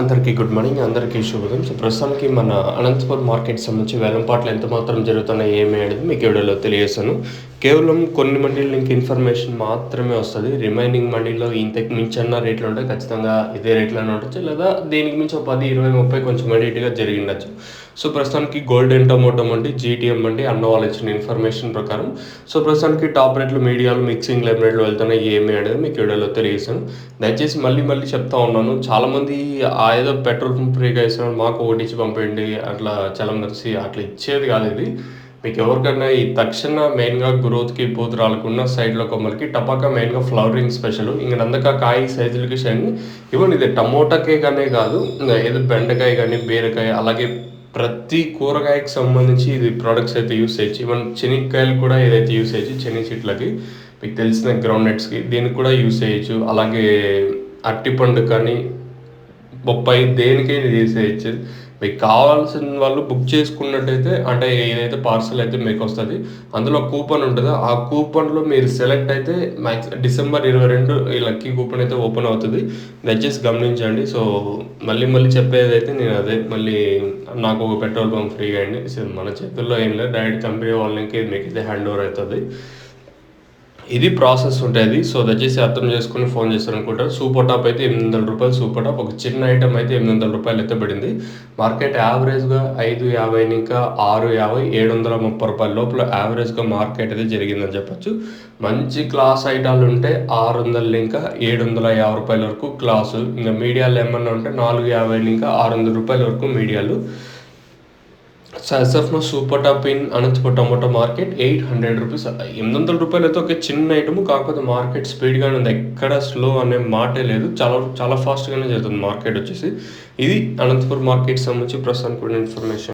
అందరికీ good morning అందరికీ శుభోదయం. సో ప్రస్తుతానికి మన అనంతపురం మార్కెట్ సంబంధించి వేలంపాట్లు ఎంత మాత్రం జరుగుతున్నాయి ఏమి అనేది మీకు వీడియోలో తెలియజేస్తాను. కేవలం కొన్ని మండీల నుంచి ఇన్ఫర్మేషన్ మాత్రమే వస్తుంది. రిమైనింగ్ మండీలో ఇంతకు మించి అన్న రేట్లు ఉంటాయి ఖచ్చితంగా ఇదే రేట్లోనే ఉండొచ్చు. లేదా దీనికి మించి ఒక పది ఇరవై ముప్పై కొంచెం అడిటిగా జరిగిండొచ్చు సో ప్రస్తుతానికి గోల్డెన్ ఎంటోమోటో మండి జీటీఎం మండి అన్న వాళ్ళు ఇచ్చిన ఇన్ఫర్మేషన్ ప్రకారం. సో ప్రస్తుతానికి టాప్ రేట్లు మీడియాలు మిక్సింగ్ లెమ్ వెళ్తున్నాయి. ఏమి అనేది మీకు వీడియోలో తెలియజేశాను. దయచేసి మళ్ళీ మళ్ళీ చెప్తా ఉన్నాను. చాలామంది ఆ ఏదో పెట్రోల్ పంప్ ఫ్రీగా ఇస్తున్నాడు మాకు ఓటీచి పంపేయండి అట్లా చలం నరిసి అట్లా ఇచ్చేది కాదు ఇది. మీకు ఎవరికైనా ఈ తక్షణ మెయిన్గా గ్రోత్కి పూత రాలకుండా సైడ్లో కొమ్మలకి టపాకా మెయిన్గా ఫ్లవరింగ్ స్పెషల్ ఇంక నందక కాయ సైజులకి షైన్ ఈవెన్ ఇది టమోటాకే కానీ కాదు ఏదో బెండకాయ కానీ బీరకాయ అలాగే ప్రతి కూరగాయకి సంబంధించి ఇది ప్రోడక్ట్స్ అయితే యూస్ చేయొచ్చు. ఈవెన్ చెనిక్కాయలు కూడా ఏదైతే యూస్ చేయొచ్చు చెని చెట్లకి మీకు తెలిసిన గ్రౌండ్ నట్స్కి దీనికి కూడా యూస్ చేయొచ్చు. అలాగే అట్టిపండు కానీ ముప్పై దేనికైనా తీసేయచ్చు మీకు కావాల్సిన వాళ్ళు బుక్ చేసుకున్నట్టయితే అంటే ఏదైతే పార్సల్ అయితే మీకు వస్తుంది అందులో కూపన్ ఉంటుందో. ఆ కూపన్లో మీరు సెలెక్ట్ అయితే మ్యాక్స్ డిసెంబర్ ఇరవై రెండు ఈ లక్కీ కూపన్ అయితే ఓపెన్ అవుతుంది. దయచేసి గమనించండి. సో మళ్ళీ మళ్ళీ చెప్పేది అయితే నేను అదే మళ్ళీ నాకు ఒక పెట్రోల్ పంప్ ఫ్రీగా అండి సో మన చేతుల్లో ఏం లేదు. డైరెక్ట్ కంపెనీ వాళ్ళకి మీకు అయితే హ్యాండ్ ఓవర్ అవుతుంది. ఇది ప్రాసెస్ ఉంటుంది. సో దయచేసి అర్థం చేసుకుని ఫోన్ చేస్తారు అనుకుంటారు సూపర్ టాప్ అయితే ఎనిమిది వందల రూపాయలు సూపర్ టాప్. ఒక చిన్న ఐటమ్ అయితే ఎనిమిది వందల రూపాయలు అయితే పడింది. మార్కెట్ యావరేజ్గా ఐదు యాభై ఇంకా ఆరు యాభై ఏడు వందల ముప్పై రూపాయల లోపల యావరేజ్గా మార్కెట్ అయితే జరిగిందని చెప్పొచ్చు. మంచి క్లాస్ ఐటాలు ఉంటే ఆరు వందల ఇంకా ఏడు వందల యాభై రూపాయల వరకు క్లాసు. ఇంకా మీడియాలు ఏమన్నా ఉంటే నాలుగు యాభై ఇంకా ఆరు వందల రూపాయల వరకు మీడియాలు. Size super top in Anantapur tomato market eight hundred rupees ఎనిమిది వందల రూపాయలు అయితే ఒక చిన్న ఐటమ్ కాకపోతే మార్కెట్ స్పీడ్గానే ఉంది. ఎక్కడ స్లో అనే మాటే లేదు. చాలా చాలా ఫాస్ట్గానే జరుగుతుంది మార్కెట్ వచ్చేసి. ఇది అనంతపురం మార్కెట్ సంబంధించి ప్రస్తుతానికి కూడా ఇన్ఫర్మేషన్